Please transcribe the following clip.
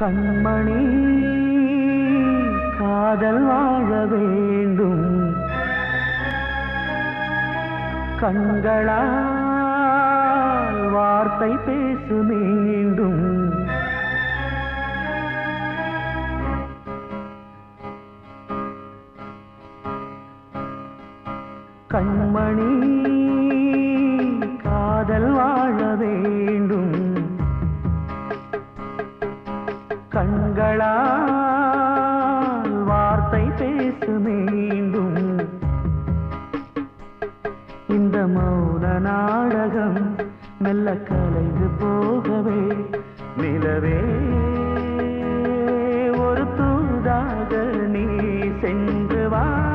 கண்மணி காதல் வாழ வேண்டும். கண்களால் வார்த்தை பேசு மீண்டும். கண்மணி காதல் வாழ வேண்டும். கண்களால் வார்த்தை பேசு மீண்டும். இந்த மௌன நாடகம் மெல்ல கலைந்து போகவே நிலவே. ஒரு தூதாக நீ சென்று வா.